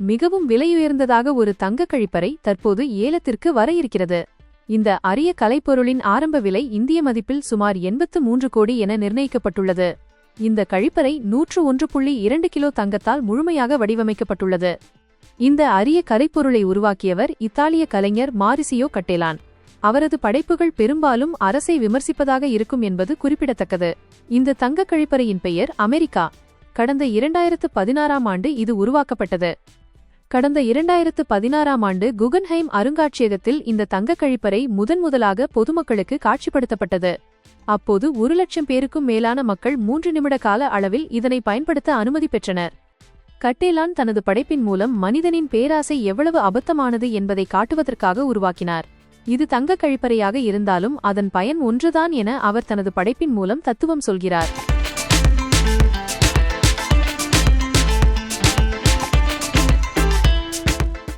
மிகவும் விலையுயர்ந்ததாக ஒரு தங்க கழிப்பறை தற்போது ஏலத்திற்கு வர இருக்கிறது. இந்த அரிய கலைப்பொருளின் ஆரம்ப விலை இந்திய மதிப்பில் சுமார் எண்பத்து மூன்று கோடி என நிர்ணயிக்கப்பட்டுள்ளது. இந்த கழிப்பறை நூற்று ஒன்று புள்ளி இரண்டு கிலோ தங்கத்தால் முழுமையாக வடிவமைக்கப்பட்டுள்ளது. இந்த அரிய கலைப்பொருளை உருவாக்கியவர் இத்தாலிய கலைஞர் மாரிசியோ கட்டேலான். அவரது படைப்புகள் பெரும்பாலும் அரசை விமர்சிப்பதாக இருக்கும் என்பது குறிப்பிடத்தக்கது. இந்த தங்க கழிப்பறையின் பெயர் அமெரிக்கா. கடந்த இரண்டாயிரத்து பதினாறாம் ஆண்டு இது உருவாக்கப்பட்டது. கடந்த இரண்டாயிரத்து பதினாறாம் ஆண்டு குகன்ஹைம் அருங்காட்சியகத்தில் இந்த தங்கக் கழிப்பறை முதன்முதலாக பொதுமக்களுக்கு காட்சிப்படுத்தப்பட்டது. அப்போது ஒரு லட்சம் பேருக்கும் மேலான மக்கள் மூன்று நிமிட கால அளவில் இதனை பயன்படுத்த அனுமதி பெற்றனர். கட்டேலான் தனது படைப்பின் மூலம் மனிதனின் பேராசை எவ்வளவு அபத்தமானது என்பதை காட்டுவதற்காக உருவாக்கினார். இது தங்கக் கழிப்பறையாக இருந்தாலும் அதன் பயன் ஒன்றுதான் என அவர் தனது படைப்பின் மூலம் தத்துவம் சொல்கிறார்.